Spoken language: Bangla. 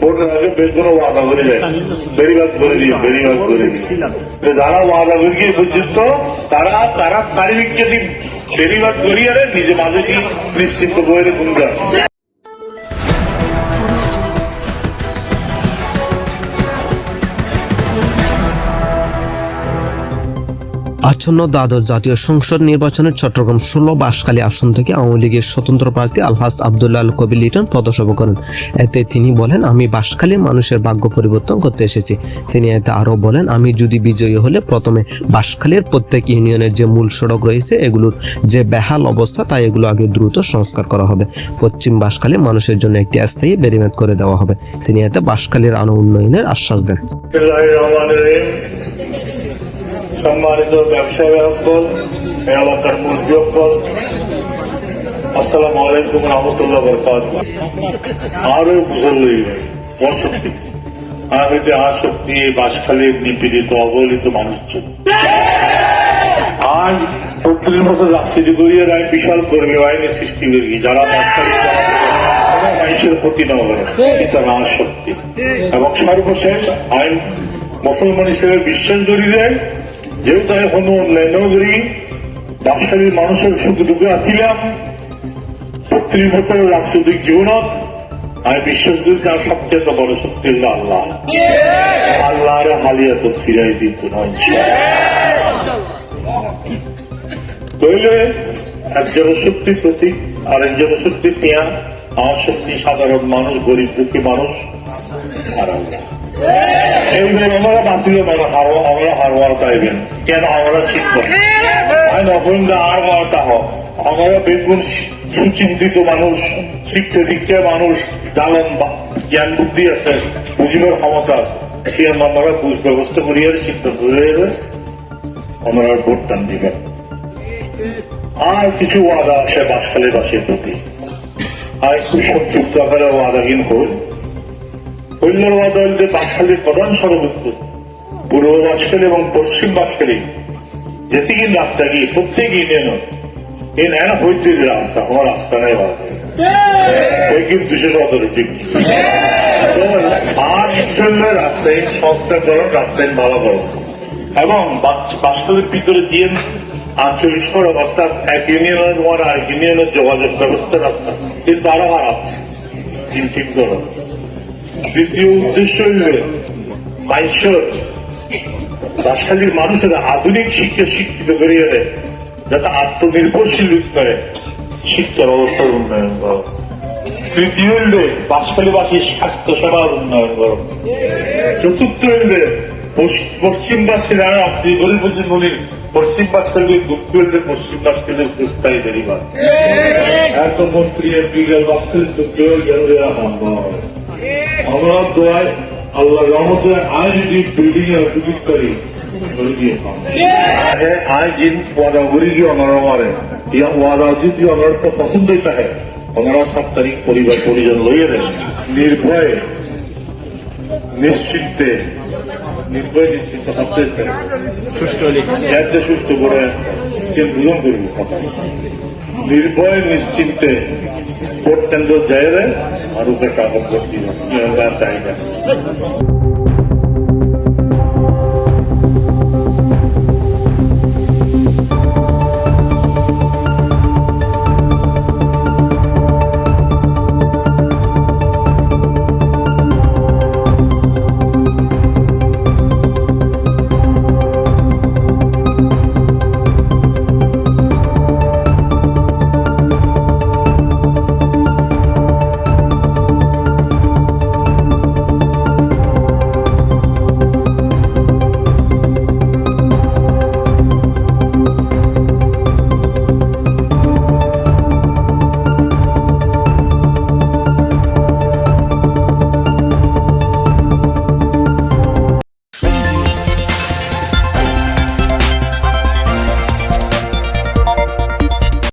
ভোটের আগে বেতনও ওয়াদা করে যায় বেরিবাদ করে দিয়ে বেরিবাদ করে দিয়ে তো যারা ওয়াদা করে গিয়ে পর্যন্ত তারা তারা শারীরিক যদি বেরিবাদ করিয়ে নিজে মাঝে নিশ্চিত নিশ্চিন্ত বইয়ের ভূমিকা আসন্ন দ্বাদশ জাতীয় সংসদ নির্বাচনের চট্টগ্রাম ষোলো, বাঁশখালী আসন থেকে আওয়ামী লীগের স্বতন্ত্র প্রার্থী আলহাজ আবদুল্লাহ আল কবির লিটন পদসভা করেন এতে তিনি বলেন, আমি বাঁশখালীর মানুষের ভাগ্য পরিবর্তন করতে এসেছি। তিনি এতে আরও বলেন, আমি যদি বিজয়ী হলে প্রথমে বাঁশখালীর প্রত্যেক ইউনিয়নের যে মূল সড়ক রয়েছে, এগুলোর যে বেহাল অবস্থা, তাই এগুলো আগে দ্রুত সংস্কার করা হবে। পশ্চিম বাঁশখালী মানুষের জন্য একটি স্থায়ী বেরিমেট করে দেওয়া হবে। তিনি এতে বাঁশখালীর আনো উন্নয়নের আশ্বাস দেন। সম্মানিত ব্যবসায়ী সকল এলাকার মুরব্বী সকল আসসালামু আলাইকুম রহমতুল্লাহ বরকাত আরও বুঝল অশক্তি আর হইতে আসক্তি বাসখালীর নিপীড়িত, অবহেলিত মানুষজন। আজ বত্রিশ বছর রাজনীতি করিয়ে রায় বিশাল কর্মী বাহিনী সৃষ্টি করি। যারা মানুষের ক্ষতি না করে। এটা না শক্তি এবং সর্বশেষ আইন মুসলমান হিসেবে বিশ্বাস করি দেয় যেহেতু এখন অন্যান্য করি বাসখালীর মানুষের সুখ দুঃখে আসিলাম বত্রিশ বছরের রাজনৈতিক জীবনত আমি বিশ্বাস করি সবচেয়ে বড় শক্তি হল আল্লাহ। আল্লাহর হালিয়া তো ফিরাই দিত নয় তৈলে এক জনশক্তির প্রতীক, আর এক জনশক্তির পেয়া আমার শক্তি সাধারণ মানুষ, গরিব দুঃখী মানুষ, আর আল্লাহ। কেন আর সুচিন্তিত মানুষ শিক্ষা দীক্ষা মানুষ জালন জ্ঞান বুদ্ধি আছে, বুঝিবার ক্ষমতা আছে। আমরা বুঝ ব্যবস্থা করিয়া শিক্ষা ধরে আমরা ভোট টান দিবেন আর কিছু ওয়াদা আছে বাসখালীবাসীর প্রতি। আর একটু সংক্ষিপ্ত আকারে হল কৈল্যর হল যে বাসখালীর প্রধান সড়ক পূর্ব বাসখালী এবং পশ্চিম বাসখালী যেতিকি রাস্তা গিয়ে প্রত্যেক ইউনিয়ন এই নেন হইতে রাস্তা, আমার রাস্তা নেই কিন্তু বিশেষ অথরিটি। চললে রাস্তায় সংস্কার করো, রাস্তায় ভালো করো। এবং বাস্তবের ভিতরে দিয়ে আঞ্চলিক সড়ক, অর্থাৎ এক ইউনিয়নের তোমার আর ইউনিয়নের যোগাযোগ ব্যবস্থা রাস্তা। কিন্তু আরও খারাপ ঠিক করো দ্বিতীয় উদ্দেশ্য হইলে মানুষের বাসখালীর মানুষেরা আধুনিক শিক্ষা শিক্ষিত করিয়ে দেয় যাতে আত্মনির্ভরশীল হতে পারে শিক্ষার অবস্থার উন্নয়ন করো। তৃতীয় হইলে বাসখালীবাসীর স্বাস্থ্য সেবার উন্নয়ন করো। চতুর্থ হইলে পশ্চিমবাসী যারা আপনি গরিব বলির পশ্চিম বাসখালী গুপ্ত হইলে পশ্চিম বাসখালী স্থায়ী বেরিবার এত মন্ত্রী এমপি গেল তো কেউ গেল আমরা দোয়ায় আল্লাহ রহমতের আইনটি বিল্ডিং এর অতিরিক্তকারী নির্ভয় নির্ভয় নিশ্চিন্তে ভোট কেন্দ্র যায় para o recado do dia. E andar a